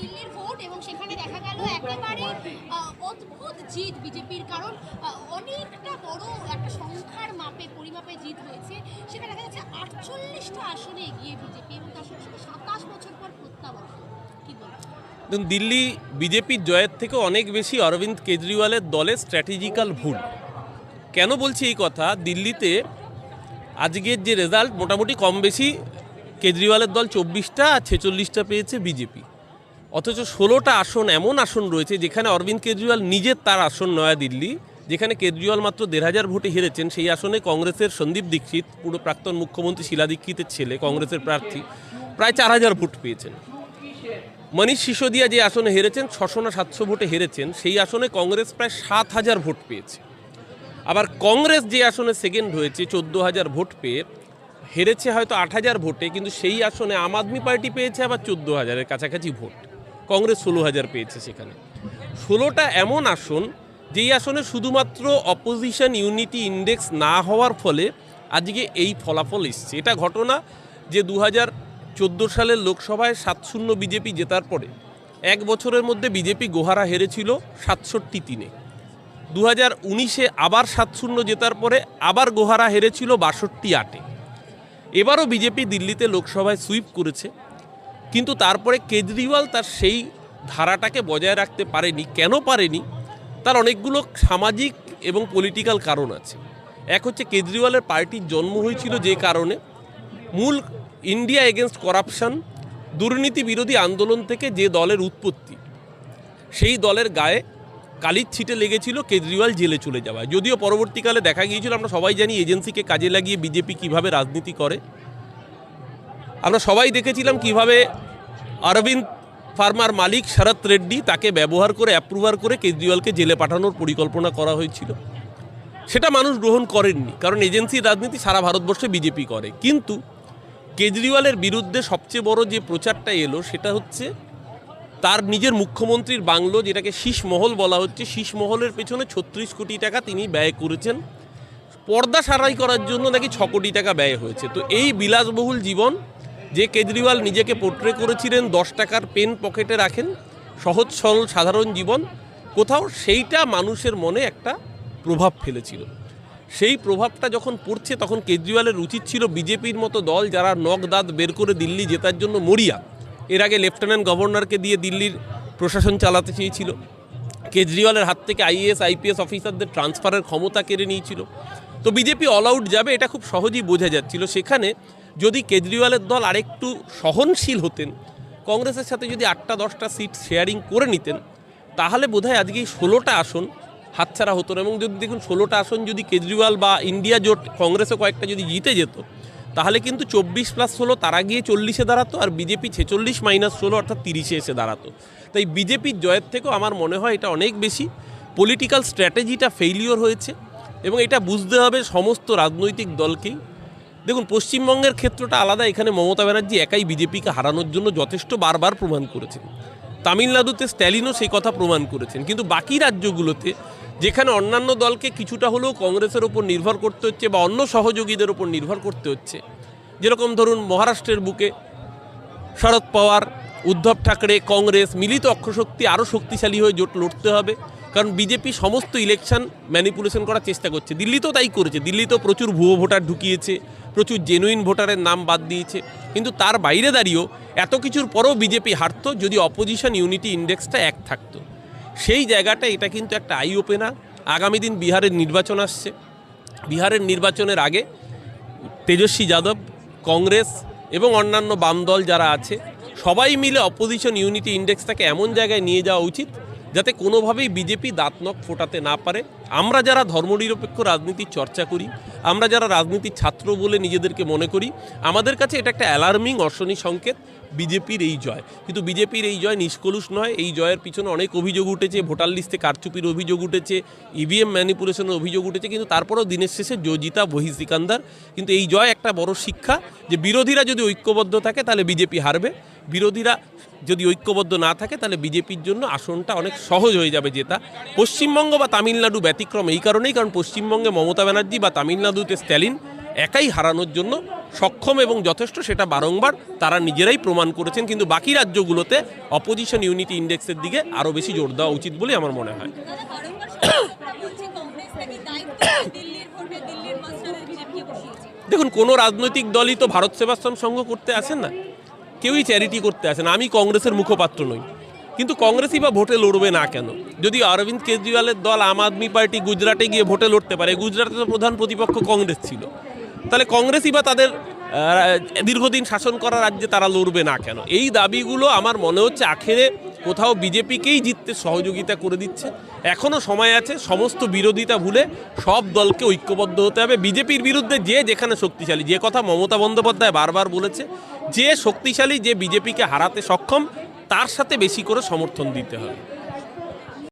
দিল্লির ভোট এবং সেখানে দেখা গেল একেবারে অদ্ভুত জিত বিজেপির। কারণ অনেকটা বড় একটা সংখ্যার মাপে, পরিমাপে জিত হয়েছে। সেখানে দেখা যাচ্ছে আটচল্লিশটা আসনে এগিয়ে বিজেপি এবং তার সঙ্গে সাতাশ বছর পর প্রত্যাবর্তন। দেখুন, দিল্লি বিজেপির জয়ের থেকে অনেক বেশি অরবিন্দ কেজরিওয়ালের দলের স্ট্র্যাটেজিক্যাল ভুল। কেন বলছি এই কথা? দিল্লিতে আজকের যে রেজাল্ট মোটামুটি কম বেশি কেজরিওয়ালের দল চব্বিশটা আর ছেচল্লিশটা পেয়েছে বিজেপি। অথচ ষোলোটা আসন এমন আসন রয়েছে যেখানে অরবিন্দ কেজরিওয়াল নিজের তার আসন নয়াদিল্লি যেখানে কেজরিওয়াল মাত্র দেড় হাজার ভোটে হেরেছেন। সেই আসনে কংগ্রেসের সন্দীপ দীক্ষিত, পুরো প্রাক্তন মুখ্যমন্ত্রী শিলা দীক্ষিতের ছেলে, কংগ্রেসের প্রার্থী, প্রায় চার হাজার ভোট পেয়েছেন। মনীষ সিসোদিয়া যে আসনে হেরেছেন, ছশো না সাতশো ভোটে হেরেছেন, সেই আসনে কংগ্রেস প্রায় সাত হাজার ভোট পেয়েছে। আবার কংগ্রেস যে আসনে সেকেন্ড হয়েছে, চোদ্দ হাজার ভোট পেয়ে হেরেছে হয়তো আট হাজার ভোটে, কিন্তু সেই আসনে আম আদমি পার্টি পেয়েছে আবার চোদ্দ হাজারের কাছাকাছি ভোট। কংগ্রেস ষোলো হাজার পেয়েছে সেখানে। ষোলোটা এমন আসন, যেই আসনে শুধুমাত্র অপোজিশন ইউনিটি ইন্ডেক্স না হওয়ার ফলে আজকে এই ফলাফল এসছে। এটা ঘটনা যে দু হাজার চোদ্দ সালের লোকসভায় সাত শূন্য বিজেপি জেতার পরে এক বছরের মধ্যে বিজেপি গোহারা হেরেছিল সাতষট্টি তিনে। দু হাজার উনিশে আবার সাত শূন্য জেতার পরে আবার গোহারা হেরেছিল বাষট্টি আটে। এবারও বিজেপি দিল্লিতে লোকসভায় সুইপ করেছে। কিন্তু তারপরে কেজরিওয়াল তার সেই ধারাটাকে বজায় রাখতে পারেনি। কেন পারেনি? তার অনেকগুলো সামাজিক এবং পলিটিক্যাল কারণ আছে। এক হচ্ছে কেজরিওয়ালের পার্টির জন্ম হয়েছিল যে কারণে মূল ইন্ডিয়া এগেনস্ট করাপশন দুর্নীতি বিরোধী আন্দোলন থেকে যে দলের উৎপত্তি, সেই দলের গায়ে কালির ছিটে লেগেছিল কেজরিওয়াল জেলে চলে যাওয়া যদিও পরবর্তীকালে দেখা গিয়েছিল, আমরা সবাই জানি এজেন্সিকে কাজে লাগিয়ে বিজেপি কীভাবে রাজনীতি করে। আমরা সবাই দেখেছিলাম কীভাবে অরবিন্দ ফার্মার মালিক শরৎ রেড্ডি তাকে ব্যবহার করে অ্যাপ্রুভার করে কেজরিওয়ালকে জেলে পাঠানোর পরিকল্পনা করা হয়েছিল। সেটা মানুষ গ্রহণ করেননি, কারণ এজেন্সির রাজনীতি সারা ভারতবর্ষে বিজেপি করে। কিন্তু কেজরিওয়ালের বিরুদ্ধে সবচেয়ে বড় যে প্রচারটা এলো, সেটা হচ্ছে তার নিজের মুখ্যমন্ত্রীর বাংলো, যেটাকে শীষমহল বলা হচ্ছে। শীষমহলের পেছনে ছত্রিশ কোটি টাকা তিনি ব্যয় করেছেন। পর্দা সারাই করার জন্য নাকি ছ কোটি টাকা ব্যয় হয়েছে। তো এই বিলাসবহুল জীবন যে কেজরিওয়াল নিজেকে পোট্রে করেছিলেন, দশ টাকার পেন পকেটে রাখেন, সহজ সরল সাধারণ জীবন, কোথাও সেইটা মানুষের মনে একটা প্রভাব ফেলেছিল। সেই প্রভাবটা যখন পড়ছে, তখন কেজরিওয়ালের উচিত ছিল বিজেপির মতো দল যারা নখ দাঁত বের করে দিল্লি জেতার জন্য মরিয়া। এর আগে লেফটেন্যান্ট গভর্নরকে দিয়ে দিল্লির প্রশাসন চালাতে চেয়েছিল। কেজরিওয়ালের হাত থেকে আইএএস, আইপিএস অফিসারদের ট্রান্সফারের ক্ষমতা কেড়ে নিয়েছিল। তো বিজেপি অল আউট যাবে, এটা খুব সহজেই বোঝা যাচ্ছিল। সেখানে যদি কেজরিওয়ালের দল আরেকটু সহনশীল হতেন, কংগ্রেসের সাথে যদি আটটা, দশটা সিট শেয়ারিং করে নিতেন, তাহলে বোধহয় আজকে এই ষোলোটা আসন হাতছাড়া হতো না। এবং যদি দেখুন, ষোলোটা আসন যদি কেজরিওয়াল বা ইন্ডিয়া জোট, কংগ্রেসে কয়েকটা যদি জিতে যেত, তাহলে কিন্তু চব্বিশ প্লাস ষোলো তারা গিয়ে চল্লিশে দাঁড়াতো আর বিজেপি ছেচল্লিশ মাইনাস ষোলো অর্থাৎ তিরিশে এসে দাঁড়াতো। তাই বিজেপির জয়ের থেকেও আমার মনে হয় এটা অনেক বেশি। পলিটিক্যাল স্ট্র্যাটেজিটা ফেইলিওর হয়েছে। এবং এটা বুঝতে হবে সমস্ত রাজনৈতিক দলকেই। দেখুন, পশ্চিমবঙ্গের ক্ষেত্রটা আলাদা, এখানে মমতা ব্যানার্জি একাই বিজেপিকে হারানোর জন্য যথেষ্ট বারবার প্রমাণ করেছেন। তামিলনাড়ুতে স্ট্যালিনও সেই কথা প্রমাণ করেছেন। কিন্তু বাকি রাজ্যগুলোতে, যেখানে অন্যান্য দলকে কিছুটা হলেও কংগ্রেসের ওপর নির্ভর করতে হচ্ছে বা অন্য সহযোগীদের ওপর নির্ভর করতে হচ্ছে, যেরকম ধরুন মহারাষ্ট্রের বুকে শরদ পাওয়ার, উদ্ধব ঠাকরে, কংগ্রেস, মিলিত অক্ষশক্তি আরও শক্তিশালী হয়ে জোট লড়তে হবে। কারণ বিজেপি সমস্ত ইলেকশন ম্যানিপুলেশন করার চেষ্টা করছে। দিল্লিতেও তাই করেছে। দিল্লিতেও প্রচুর ভুয়ো ভোটার ঢুকিয়েছে, প্রচুর জেনুইন ভোটারের নাম বাদ দিয়েছে। কিন্তু তার বাইরে দাঁড়িয়েও এত কিছুর পরেও বিজেপি হারত যদি অপোজিশন ইউনিটি ইন্ডেক্সটা এক থাকতো। সেই জায়গাটা এটা কিন্তু একটা আই ওপেনার আগামী দিন বিহারের নির্বাচন আসছে। বিহারের নির্বাচনের আগে তেজস্বী যাদব, কংগ্রেস এবং অন্যান্য বাম দল যারা আছে, সবাই মিলে অপোজিশন ইউনিটি ইন্ডেক্সটাকে এমন জায়গায় নিয়ে যাওয়া উচিত যাতে কোনোভাবেই বিজেপি দাঁতনক ফোটাতে না পারে। আমরা যারা ধর্মনিরপেক্ষ রাজনীতি চর্চা করি আমরা যারা রাজনীতির ছাত্র বলে নিজেদেরকে মনে করি, আমাদের কাছে এটা একটা অ্যালার্মিং অর্শনী সংকেত, বিজেপির এই জয়। কিন্তু বিজেপির এই জয় নিষ্কলুষ নয়, এই জয়ের পিছনে অনেক অভিযোগ উঠেছে, ভোটার লিস্টে কারচুপির অভিযোগ উঠেছে ইভিএম ম্যানিপুলেশনের অভিযোগ উঠেছে, কিন্তু তারপরেও দিনের শেষে জয়জিতা বহি সিকান্দার। কিন্তু এই জয় একটা বড় শিক্ষা যে বিরোধীরা যদি ঐক্যবদ্ধ থাকে, তাহলে বিজেপি হারবে। বিরোধীরা যদি ঐক্যবদ্ধ না থাকে, তাহলে বিজেপির জন্য আসনটা অনেক সহজ হয়ে যাবে জেতা। পশ্চিমবঙ্গ বা তামিলনাড়ু ব্যতিক্রম এই কারণেই, কারণ পশ্চিমবঙ্গে মমতা ব্যানার্জি বা তামিলনাড়ুতে স্ট্যালিন একাই হারানোর জন্য সক্ষম এবং যথেষ্ট সেটা বারংবার তারা নিজেরাই প্রমাণ করেছেন। কিন্তু বাকি রাজ্যগুলোতে অপোজিশন ইউনিটি ইন্ডেক্সের দিকে আরও বেশি জোর দেওয়া উচিত বলে আমার মনে হয়। দেখুন, কোনো রাজনৈতিক দলই তো ভারত সেবাশ্রম সংঘ করতে আসেন না। কেউই চ্যারিটি করতে আসেন আমি কংগ্রেসের মুখপাত্র নই। কিন্তু কংগ্রেসই বা ভোটে লড়বে না কেন? যদি অরবিন্দ কেজরিওয়ালের দল আম আদমি পার্টি গুজরাটে গিয়ে ভোটে লড়তে পারে, গুজরাটে তো প্রধান প্রতিপক্ষ কংগ্রেস ছিল, তাহলে কংগ্রেসই বা তাদের দীর্ঘদিন শাসন করা রাজ্যে তারা লড়বে না কেন? এই দাবিগুলো আমার মনে হচ্ছে আখেরে কোথাও বিজেপিকেই জিততে সহযোগিতা করে দিচ্ছে। এখনও সময় আছে, সমস্ত বিরোধিতা ভুলে সব দলকে ঐক্যবদ্ধ হতে হবে। বিজেপির বিরুদ্ধে যে যেখানে শক্তিশালী, যে কথা মমতা বন্দ্যোপাধ্যায় বারবার বলেছে, যে শক্তিশালী, যে বিজেপিকে হারাতে সক্ষম তার সাথে বেশি করে সমর্থন দিতে হবে।